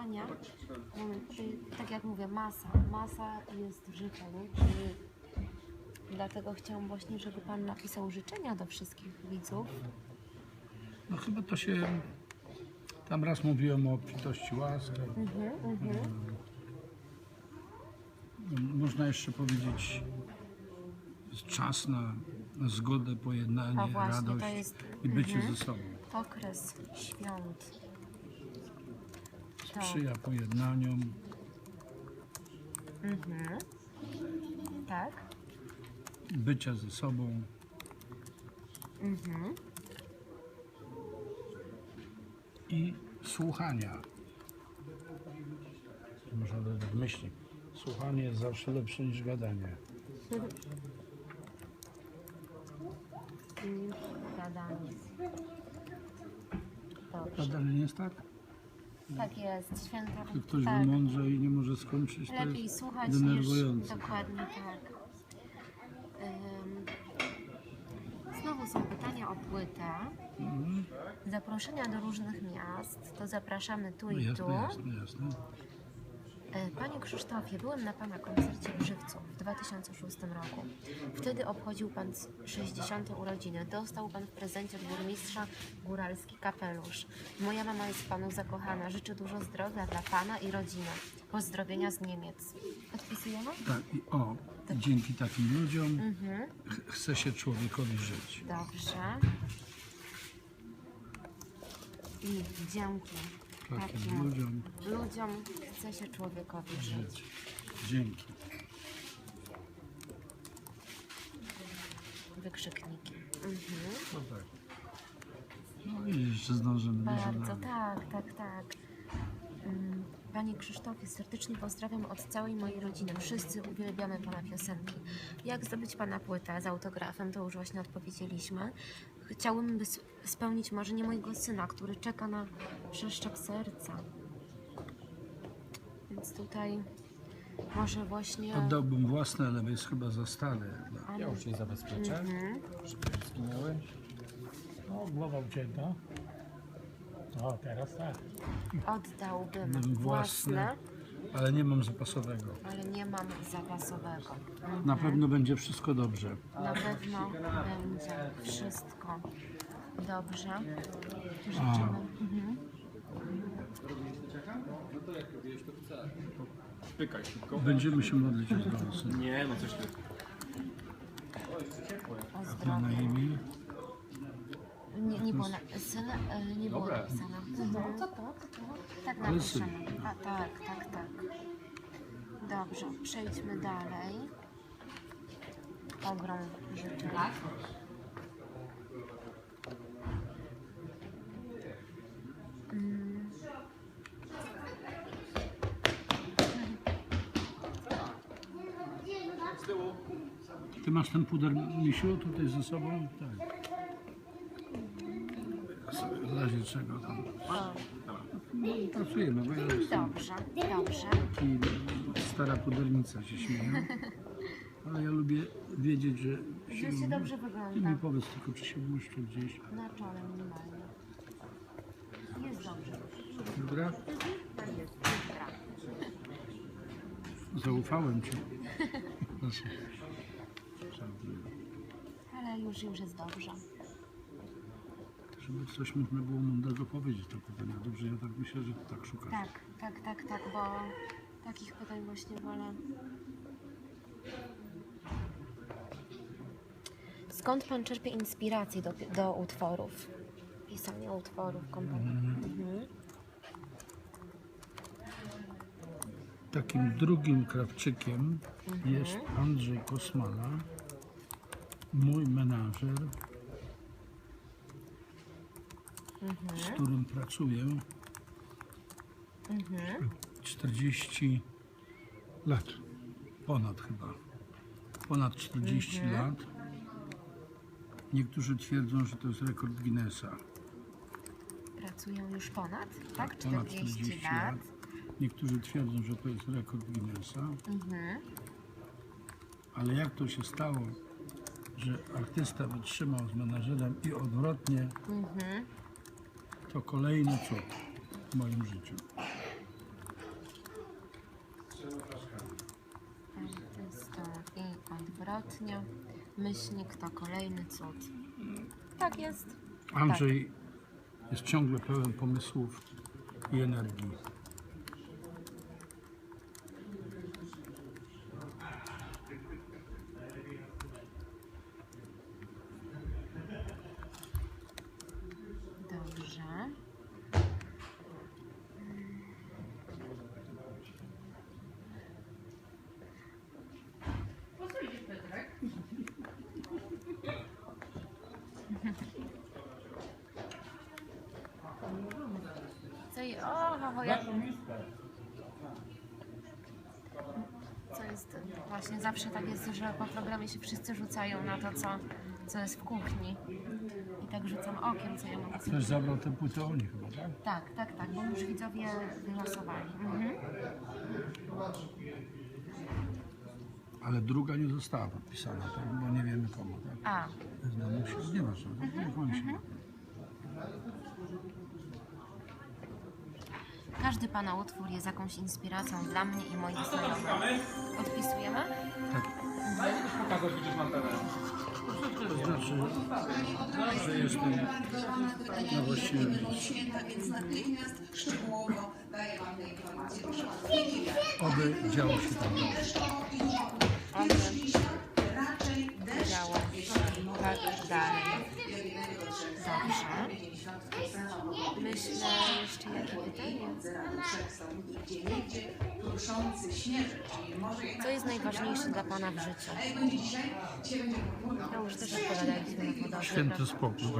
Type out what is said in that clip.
pytania. Mm, y, Tak jak mówię, masa, masa jest. I dlatego chciałam właśnie, żeby Pan napisał życzenia do wszystkich widzów. No chyba to się... Tam raz mówiłem o obfitości łaski. Mhm, mhm. Można jeszcze powiedzieć czas na, zgodę, pojednanie, właśnie, radość jest i bycie mhm. ze sobą. okres świąt. To, Sprzyja pojednaniom, mhm. Tak. bycia ze sobą. Mhm. i słuchania. Można dodać myśli. Słuchanie jest zawsze lepsze niż gadanie. I gadanie. Dobrze. Gadanie nie jest tak? Tak jest, święta. Gdy ktoś tak. wymądrze i nie może skończyć, to Lepiej jest słuchać niż denerwujące. dokładnie tak. Ym, Znowu są pytania o płytę. Mhm. Zaproszenia do różnych miast, to zapraszamy tu No i tu. jasne, jasne, jasne. E, Panie Krzysztofie, byłem na Pana koncercie w Żywcu w 2006 roku. Wtedy obchodził Pan 60. urodziny. Dostał Pan w prezencie od burmistrza góralski kapelusz. Moja mama jest Panu zakochana. Życzę dużo zdrowia dla Pana i rodziny. Pozdrowienia z Niemiec. Podpisujemy? Tak, i o, dzięki takim ludziom Mhm. ch- chce się człowiekowi żyć. Dobrze. I dzięki Takim takim ludziom ludziom chce się człowiekowi żyć. żyć. Dzięki. Wykrzykniki. Mhm. No tak. No widzisz, że zdążymy Bardzo, tak, tak, tak. Mm, Panie Krzysztofie, serdecznie pozdrawiam od całej mojej rodziny. Wszyscy uwielbiamy Pana piosenki. Jak zdobyć Pana płytę z autografem, to już właśnie odpowiedzieliśmy. Chciałbym spełnić marzenie mojego syna, który czeka na przeszczep serca. Więc tutaj może właśnie... Oddałbym własne, ale jest chyba za stare. Ja już je zabezpieczę, Mhm. żeby zginęły. No, głowa ucięta. O, teraz tak. Oddałbym Bym własne, Ale nie mam zapasowego. ale nie mam zapasowego. Na pewno będzie wszystko dobrze. Na pewno będzie wszystko dobrze. Życzymy. Mhm. Pykaj szybko. Będziemy się modlić o zdrowie syna. Nie, no coś ty. O Ma na zdrowie. imię? Nie, nie było, na, syn, e, nie było Dobra. napisane. Mhm. Tak Ale syn. napiszemy. A, tak, tak, tak. Dobrze, przejdźmy dalej. Ogrom życzeń. Mm. Ty masz ten puder misiu tutaj ze sobą? Tak. Razie czego tam. I pracujemy, bo ja jestem dobrze, dobrze. taki stara pudernica się śmieje. Ale ja lubię wiedzieć, że się... Że się dobrze Ty mi wygląda. powiedz tylko, czy się błyszczy gdzieś. Na czole minimalnie. Jest dobrze. Dobra? Tak jest, dobra. Zaufałem ci. Proszę. Ale już, już jest dobrze. Żeby coś można było mądrego powiedzieć to pytanie. Dobrze, ja tak myślę, że tak szukasz. Tak, tak, tak, tak, bo takich pytań właśnie wolę. Skąd pan czerpie inspirację do, do utworów? Pisania utworów, komponowania. Mhm. Takim drugim krawczykiem jest Andrzej Kosmala, mój menażer, z którym pracuję Mhm. 40 lat, ponad chyba, ponad 40 lat. Niektórzy twierdzą, że to jest rekord Guinnessa. Pracują już ponad, tak? ponad 40 lat. Niektórzy twierdzą, że to jest rekord Guinnessa. Mhm. Ale jak to się stało, że artysta wytrzymał z menażerem i odwrotnie, Mhm. To kolejny cud w moim życiu. I odwrotnie. Myślnik to kolejny cud. Tak jest. Andrzej jest ciągle pełen pomysłów i energii. Co i... O, o, o, ja... Co jest... Właśnie zawsze tak jest, że po programie się wszyscy rzucają na to, co, co jest w kuchni. I tak rzucam okiem, co ja mogę sobie Ktoś zabrał tę płytę oni chyba, tak? tak, tak, tak, bo już widzowie wylosowali. Mhm. Ale druga nie została podpisana, tak? bo nie wiemy komu. Tak? A, mamusią. Nie ma co, niech on się. każdy Pana utwór jest jakąś inspiracją dla mnie i moich znajomych. Podpisujemy? Pokazać będziesz na. To znaczy, że jestem na właściwym miejscu. Oby działo się tam dobrze. Deszcz to i pierwszy miesiąc raczej deszcz, Działo się jeśli mowa tak dalej. jednego do trzech Dobrze. 50% Myślę jeszcze jakie pytanie. zera trzech stopni i gdzie niegdzie kruszący śnieżek, czyli może jednak... Co jest najważniejsze dla Pana w życiu? No już też odpowiadaliśmy na podobne. Święty spokój.